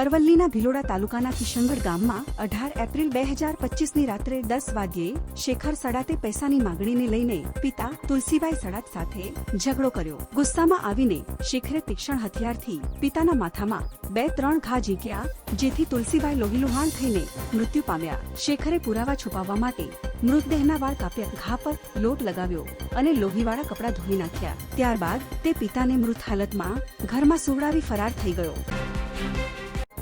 અરવલ્લીના ભિલોડા તાલુકાના કિશનગઢ ગામમાં અઢાર એપ્રિલ બે હજાર પચીસની રાત્રે દસ વાગ્યે શેખર સડાતે પૈસાની માંગણીને લઈને પિતા તુલસીભાઈ સડાત સાથે ઝઘડો કર્યો. ગુસ્સામાં આવીને શેખરે તીક્ષ્ણ હથિયારથી પિતાના માથામાં બે ત્રણ ઘા ઝીક્યા, જેથી તુલસીભાઈ લોહીલુહાણ થઈને મૃત્યુ પામ્યા. શેખરે પુરાવા છુપાવવા માટે મૃતદેહના વાળ કાપ્યા. ઘા પર લોટ લગાવ્યો અને લોહીવાળા કપડાં ધોઈ નાખ્યા. ત્યારબાદ તે પિતાને મૃત હાલતમાં ઘરમાં સુવડાવી ફરાર થઈ ગયો.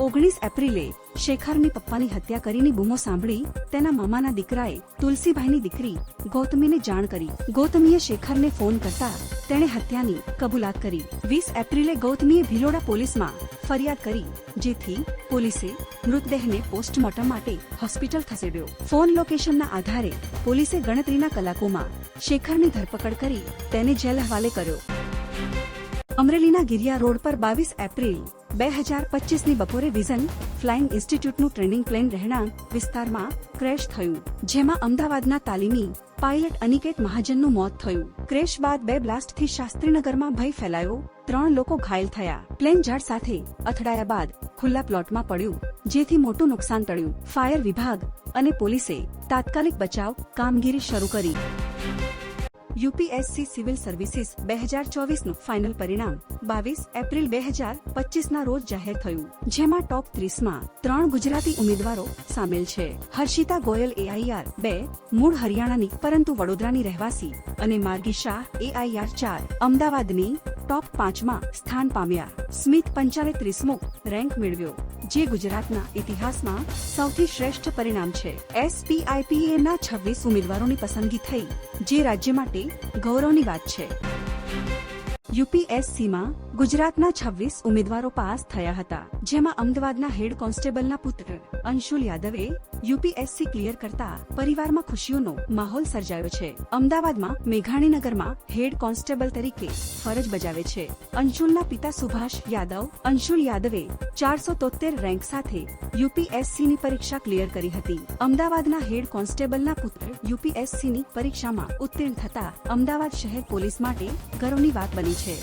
ઓગણીસ એપ્રિલે શેખરની પપ્પાની હત્યા કરીની બૂમો સાંભળી તેના મામાના દીકરાએ તુલસીભાઈની દીકરી ગૌતમીને જાણ કરી. ગૌતમીએ શેખરને ફોન કરતા તેણે હત્યાની કબૂલાત કરી. વીસ એપ્રિલે ગૌતમીએ ભિલોડા પોલીસમાં ફરિયાદ કરી, જેથી પોલીસે મૃતદેહને પોસ્ટમોર્ટમ માટે હોસ્પિટલ ખસેડ્યો. ફોન લોકેશનના આધારે પોલીસે ગણતરીના કલાકોમાં શેખરની ધરપકડ કરી તેને જેલ હવાલે કર્યો. અમરેલીના ગિરિયા રોડ પર બાવીસ એપ્રિલ બે હજાર પચીસની બપોરે વિઝન ફ્લાઇંગ ઇન્સ્ટિટ્યૂટનું ટ્રેનિંગ પ્લેન રહેણાંક વિસ્તારમાં ક્રેશ થયું, જેમાં અમદાવાદના તાલીમી પાયલટ અનિકેત મહાજનનું મોત થયું. ક્રેશ બાદ બે બ્લાસ્ટથી શાસ્ત્રીનગરમાં ભય ફેલાયો, ત્રણ લોકો ઘાયલ થયા. પ્લેન ઝાડ સાથે અથડાયા બાદ ખુલ્લા પ્લોટમાં પડ્યું, જેથી મોટું નુકસાન ટળ્યું. ફાયર વિભાગ અને પોલીસે તાત્કાલિક બચાવ કામગીરી શરૂ કરી. યુપીએસસી સિવિલ સર્વિસીસ બે હજાર ચોવીસનું ફાઇનલ પરિણામ બાવીસ એપ્રિલ બે હજાર પચીસના રોજ જાહેર થયું, જેમાં ટોપ ત્રીસમાં ત્રણ ગુજરાતી ઉમેદવારો સામેલ છે. હર્ષિતા ગોયલ એઆઈઆર બે, મૂળ હરિયાણાની, પરંતુ વડોદરાની રહેવાસી, અને માર્ગી શાહ એઆઈઆર ચાર, અમદાવાદની ટોપ પાંચમાં સ્થાન પામ્યા. સ્મિથ પંચાલે ત્રીસમો રેન્ક મેળવ્યો, જે ગુજરાતના ઇતિહાસમાં સૌથી શ્રેષ્ઠ પરિણામ છે. એસપીઆઈપીએ ના છવ્વીસ ઉમેદવારોની પસંદગી થઈ, જે રાજ્ય માટે ગૌરવની વાત છે. યુપીએસસીમાં ગુજરાતના છવ્વીસ ઉમેદવારો પાસ થયા હતા, જેમાં અમદાવાદના હેડ કોન્સ્ટેબલના પુત્ર અંશુલ યાદવે યુપીએસસી ક્લિયર કરતા પરિવારમાં ખુશીઓનો માહોલ સર્જાયો છે. અમદાવાદમાં મેઘાણીનગરમાં હેડ કોન્સ્ટેબલ તરીકે ફરજ બજાવે છે. અંશુલના પિતા સુભાષ યાદવ, અંશુલ યાદવે ચારસો તોતેર રેન્ક સાથે યુપીએસસીની પરીક્ષા ક્લિયર કરી હતી. અમદાવાદના હેડ કોન્સ્ટેબલના પુત્ર યુપીએસસીની પરીક્ષામાં ઉત્તીર્ણ થતા અમદાવાદ શહેર પોલીસ માટે ગર્વની વાત બની છે